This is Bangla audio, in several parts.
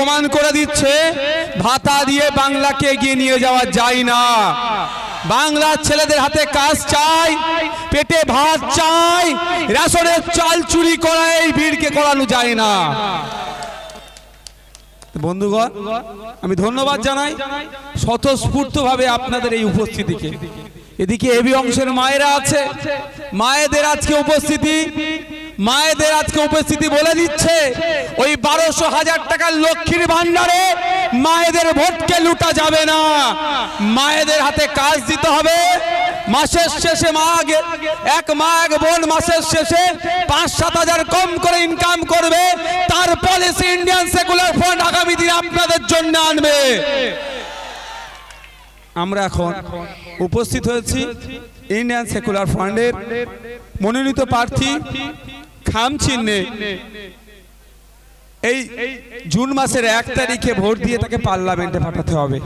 প্রমাণ করে দিচ্ছে, ভাতা দিয়ে বাংলাকে এগিয়ে নিয়ে যাওয়া যায় না। বাংলার ছেলেদের হাতে কাজ চাই, পেটে ভাত চাই, রেশনের চাল চুরি করা এই ভিড়কে করানো যায় না। বন্ধুগণ, আমি ধন্যবাদ জানাই স্বতঃস্ফূর্তভাবে আপনাদের এই উপস্থিতিকে। এদিকে এবি অংশের মায়েরা আছে, মায়েদের আজকে উপস্থিতি মায়েদের আজকে উপস্থিতি বলে দিচ্ছে, ওই বারোশো হাজার টাকার লক্ষ্মীর ভান্ডারে মায়েদের ভোটকে লুটা যাবে না। মায়েদের হাতে কাজ দিতে হবে। মাসের শেষে মা এক মা, এক বোন মাসের শেষে পাঁচ, সাত হাজার কম করে ইনকাম করবে। তার পলিসি ইন্ডিয়ান সেকুলার ফ্রন্ট আগামী দিনে আপনাদের জন্য আনবে। আমরা এখন উপস্থিত হয়েছি ইন্ডিয়ান সেকুলার ফান্ডের মনোনীত প্রার্থী খাম চিহ্নে। এই জুন মাসের এক তারিখে ভোট দিয়ে তাকে পার্লামেন্টে পাঠাতে হবে।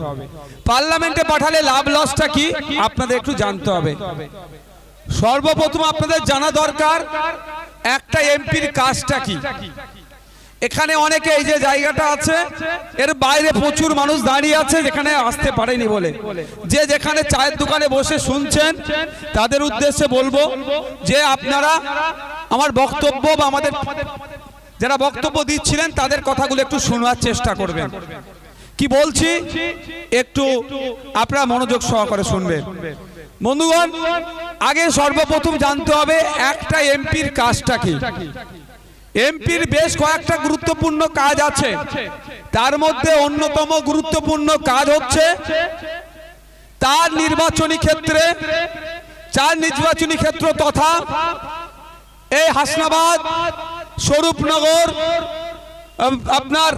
পার্লামেন্টে পাঠালে লাভ লসটা কি? আপনাদের একটু জানতে হবে। সর্বপ্রথম আপনাদের জানা দরকার, একটা এমপির কাজটা কি? এখানে অনেকে এই যে জায়গাটা আছে, এর বাইরে প্রচুর মানুষ দাঁড়িয়ে আছে যেখানে আসতে পারেনি বলে। যে যেখানে চায়ের দোকানে বসে শুনছেন, তাদের উদ্দেশ্যে বলব যে আপনারা আমার বক্তব্য বা আমাদের যারা বক্তব্য দিচ্ছিলেন, তাদের কথাগুলো একটু শোনার চেষ্টা করবেন। কি বলছি? একটু আপনারা মনোযোগ সহকারে শুনবেন। বন্ধুগণ, আগে সর্বপ্রথম জানতে হবে একটা এমপির কাজটা কি। এমপির বেশ কয়েকটা গুরুত্বপূর্ণ কাজ আছে। তার মধ্যে অন্যতম গুরুত্বপূর্ণ কাজ হচ্ছে তার নির্বাচনী ক্ষেত্রে, চার নির্বাচনী ক্ষেত্র তথা এই হাসনাবাদ, স্বরূপনগর আপনার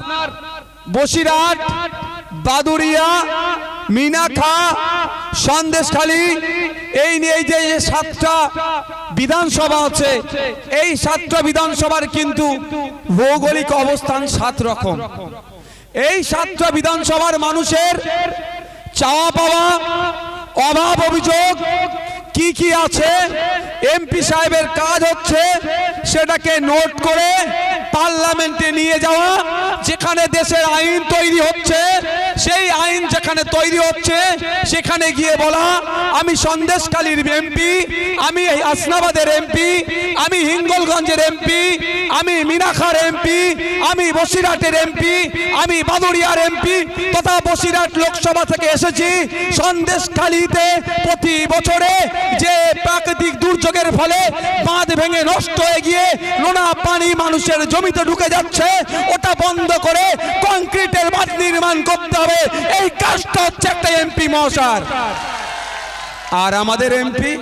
বসিরহাট বাদুরিয়া মিনাখা সন্দেশখালী এই নিয়ে যে সাতটা বিধানসভা আছে, এই সাতটা বিধানসভার কিন্তু ভৌগোলিক অবস্থান সাত রকম। এই সাতটা বিধানসভার মানুষের চাওয়া পাওয়া, অভাব অভিযোগ কি কি আছে, এমপি সাহেবের কাজ হচ্ছে সেটাকে নোট করে পার্লামেন্টে নিয়ে যাওয়া, যেখানে দেশের আইন তৈরি হচ্ছে, সেই আইন যেখানে তৈরি হচ্ছে, সেখানে গিয়ে বলা, আমি সন্দেশকালীর এমপি, আমি আসনাবাদের এমপি, আমি হিঙ্গলগঞ্জের এমপি, আমি মিনাখার এমপি, আমি বসিরহাটের এমপি, আমি বাদুরিয়ার এমপি, তথা বসিরহাট লোকসভা থেকে এসেছি। সন্দেশখালীতে প্রতি বছরে যে প্রাকৃতিক দুর্যোগের ফলে বাঁধ ভেঙে নষ্ট হয়ে গিয়ে নোনা পানি মানুষের জমিতে ঢুকে যাচ্ছে, ওটা বন্ধ করে কংক্রিটের বাঁধ নির্মাণ করতে হবে। এই কাজটা হচ্ছে একটা এমপি মহাশয়। আর আমাদের এমপি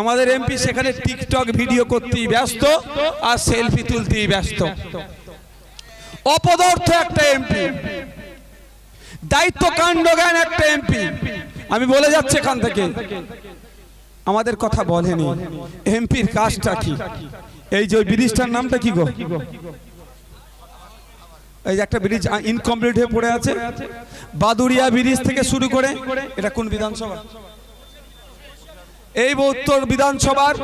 আমাদের এমপি সেখানে টিকটক ভিডিও করতেই ব্যস্ত আর সেলফি তুলতেই ব্যস্ত। অপদার্থ একটা এমপি। দায়িত্ব কাণ্ড জ্ঞান একটা এমপি। আমি বলে যাচ্ছি এখান থেকে। আমাদের কথা বলেনি। এমপির কাজটা কি? এই যে ব্রিজটার নামটা কি গো? এই যে একটা ব্রিজ ইনকমপ্লিট হয়ে পড়ে আছে বাদুরিয়া ব্রিজ থেকে শুরু করে, এটা কোন বিধানসভা? এই উত্তর বিধানসভার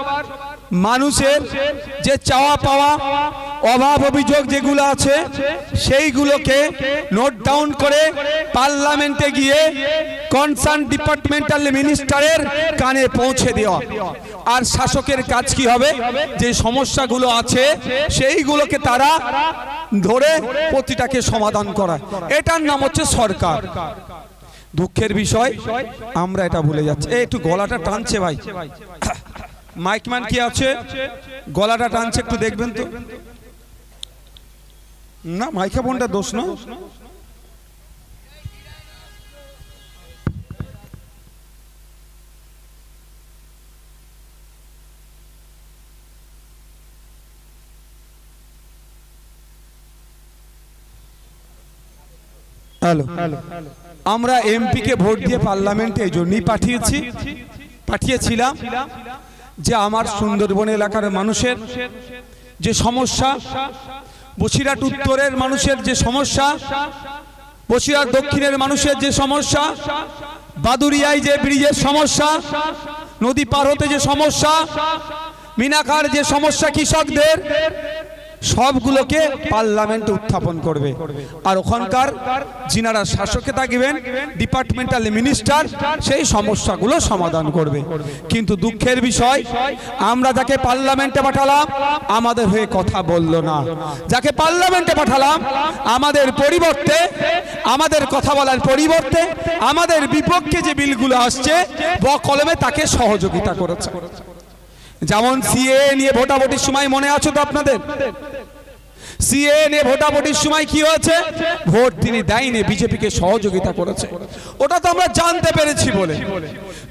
মানুষের যে চাওয়া পাওয়া, অভাব অভিযোগ যেগুলো আছে, সেইগুলোকে নোট ডাউন করে পার্লামেন্টে গিয়ে কনসার্ন ডিপার্টমেন্টাল মিনিস্টারের কানে পৌঁছে দেওয়া। আর শাসকের কাজ কি হবে? যে সমস্যাগুলো আছে, সেইগুলোকে তারা ধরে প্রতিটাকে সমাধান করা। এটার নাম হচ্ছে সরকার। দুঃখের বিষয়, আমরা এটা ভুলে যাচ্ছি। একটু গলাটা টানছে ভাই। মাইকম্যান কি আছে? গলাটা টানছে, একটু দেখবেন তো। না মাইকা মাইক্রোফোনটা দোষ না? হ্যালো। আমরা এমপি কে ভোট দিয়ে পার্লামেন্টে এই জন্যই পাঠিয়েছি। পাঠিয়েছিলাম যে আমার সুন্দরবন এলাকার মানুষের যে সমস্যা বসিরাট উত্তরের মানুষের যে সমস্যা বসিরহাট দক্ষিণের মানুষের যে সমস্যা বাদুরিয়ায় যে ব্রিজের সমস্যা নদী পার হতে যে সমস্যা মিনাকার যে সমস্যা কৃষকদের সবগুলোকে পার্লামেন্টে উত্থাপন করবে। আর ওখানকার যিনারা শাসকে থাকবেন ডিপার্টমেন্টাল মিনিস্টার সেই সমস্যাগুলো সমাধান করবে। কিন্তু দুঃখের বিষয়, আমরা যাকে পার্লামেন্টে পাঠালাম, আমাদের হয়ে কথা বলল না। যাকে পার্লামেন্টে পাঠালাম, আমাদের পরিবর্তে, আমাদের কথা বলার পরিবর্তে, আমাদের বিপক্ষে যে বিলগুলো আসছে ব কলমে তাকে সহযোগিতা করেছে। যেমন সিএ নিয়ে ভোটাভুটির সময় মনে আছে তো আপনাদের? সিএ নিয়ে ভোটাভুটির সময় কি হয়েছে? ভোট তিনি দেয়নি, বিজেপিকে সহযোগিতা করেছে। ওটা তো আমরা জানতে পেরেছি বলে।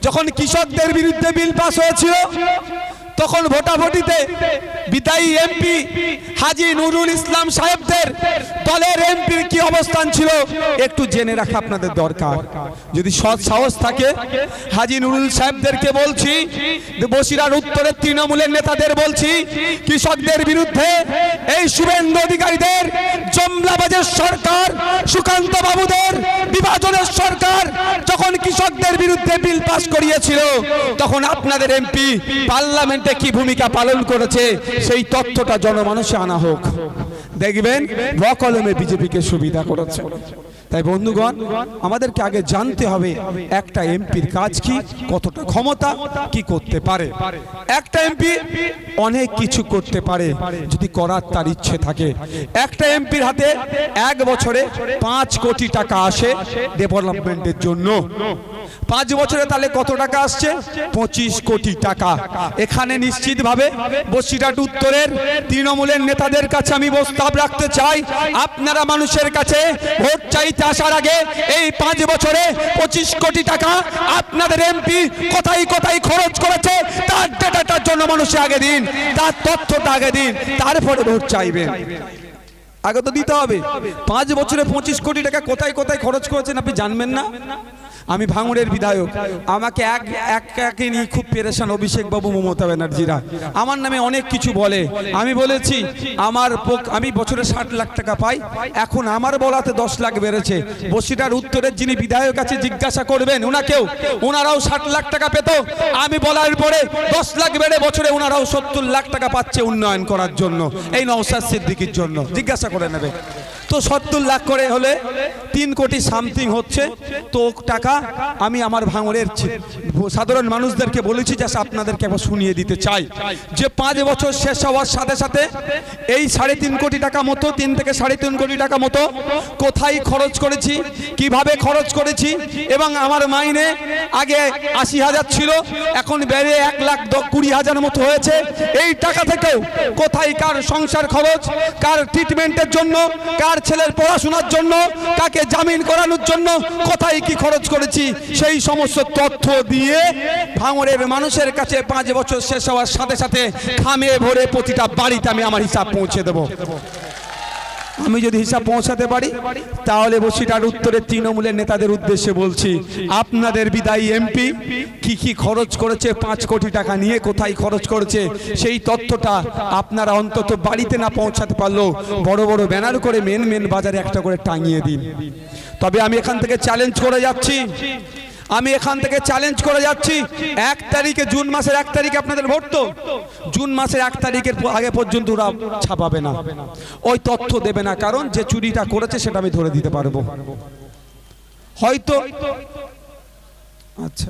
যখন কৃষকদের বিরুদ্ধে বিল পাস হয়েছিল তখন ভোটাভুটিতে বিদায়ী এমপি হাজি নুরুল ইসলাম সাহেবদের দলের এমপির কি অবস্থান ছিল একটু জেনে রাখা আপনাদের দরকার। যদি সৎ সাহস থাকে, হাজি নুরুল সাহেবদেরকে বলছি বসিরার উত্তরের তৃণমূলের নেতাদের বলছি, কৃষকদের বিরুদ্ধে এই শুভেন্দু অধিকারীদের, জমলাবাজের সরকার, সুকান্ত বাবুদের বিভাজনের সরকার যখন কৃষকদের বিরুদ্ধে বিল পাস করিয়েছিল, তখন আপনাদের এমপি পার্লামেন্টে কি ভূমিকা পালন করেছে, সেই তথ্যটা জনমানুষে আনা হোক। দেখবেন বকলমে বিজেপিকে সুবিধা করেছে। তাই বন্ধুগণ, আমাদেরকে আগে জানতে হবে, একটা এমপির কাজ কি, কতটা ক্ষমতা, কি করতে পারে। একটা এমপি অনেক কিছু করতে পারে, যদি করার তার ইচ্ছে থাকে। একটা এমপির হাতে এক বছরে পাঁচ কোটি টাকা আসে ডেভেলপমেন্টের জন্য। পাঁচ বছরে তাহলে কত টাকা আসছে? পঁচিশ কোটি টাকা। এখানে নিশ্চিতভাবে বসিরহাট উত্তরের তৃণমূলের নেতাদের কাছে আমি প্রস্তাব রাখতে চাই। আপনারা মানুষের কাছে ভোট চাইতে আসার আগে এই পাঁচ বছরে পঁচিশ কোটি টাকা আপনাদের এমপি কোথায় কোথায় খরচ করেছে? তার ডেটাটার জন্য মানুষে আগে দিন, তার তথ্যটা আগে দিন, তারপরে ভোট চাইবেন। আগে তো দিতে হবে। পাঁচ বছরে পঁচিশ কোটি টাকা কোথায় কোথায় খরচ করেছেন আপনি জানবেন না? আমি ভাঙড়ের বিধায়ক। আমাকে এক এক নিয়ে খুব পেরেশান অভিষেক বাবু মমতা ব্যানার্জিরা। আমার নামে অনেক কিছু বলে। আমি বলেছি, আমার আমি বছরে ষাট লাখ টাকা পাই। এখন আমার বলাতে দশ লাখ বেড়েছে। বসিটার উত্তরের যিনি বিধায়ক আছে জিজ্ঞাসা করবেন ওনাকেও ওনারাও ষাট লাখ টাকা পেত। আমি বলার পরে দশ লাখ বেড়ে বছরে ওনারাও সত্তর লাখ টাকা পাচ্ছে উন্নয়ন করার জন্য, এই নওসাদ সিদ্দিকির জন্য। জিজ্ঞাসা করে নেবে। তো সত্তর লাখ করে হলে তিন কোটি সামথিং হচ্ছে, তো টাকা আমি আমার ভাঙড়ের সাধারণ মানুষদেরকে বলেছি যে আপনাদেরকে একবার শুনিয়ে দিতে চাই। যে পাঁচ বছর শেষ হওয়ার সাথে সাথে এই সাড়ে তিন কোটি টাকা মতো, তিন থেকে সাড়ে তিন কোটি টাকা মতো কোথায় খরচ করেছি, কীভাবে খরচ করেছি এবং আমার মাইনে আগে আশি হাজার ছিল, এখন বেড়ে এক লাখ কুড়ি হাজার মতো হয়েছে। এই টাকা থেকেও কোথায় কার সংসার খরচ, কার ট্রিটমেন্টের জন্য, কার ছেলের পড়াশোনার জন্য, কাকে জামিন করানোর জন্য কোথায় কি খরচ করেছি, সেই সমস্ত তথ্য দিয়ে ভাঙড়ের মানুষের কাছে পাঁচ বছর শেষ হওয়ার সাথে সাথে খামে ভরে প্রতিটা বাড়িতে আমি আমার হিসাব পৌঁছে দেবো। আমি যদি হিসাব পৌঁছাতে পারি, তাহলে বসিটার উত্তরের তৃণমূলের নেতাদের উদ্দেশ্যে বলছি, আপনাদের বিদায়ী এমপি কি কি খরচ করেছে, পাঁচ কোটি টাকা নিয়ে কোথায় খরচ করেছে, সেই তথ্যটা আপনারা অন্তত বাড়িতে না পৌঁছাতে পারলেও বড় বড় ব্যানার করে মেন মেন বাজারে একটা করে টাঙিয়ে দিন। তবে আমি এখান থেকে চ্যালেঞ্জ করে যাচ্ছি। আমি এখান থেকে চ্যালেঞ্জ করে যাচ্ছি। এক তারিখে জুন মাসের এক তারিখে আপনাদের ভোট তো? জুন মাসের এক তারিখের আগে পর্যন্ত ওরা ছাপাবে না। ওই তথ্য দেবে না, কারণ যে চুরিটা করেছে সেটা আমি ধরে দিতে পারব। হয়তো আচ্ছা।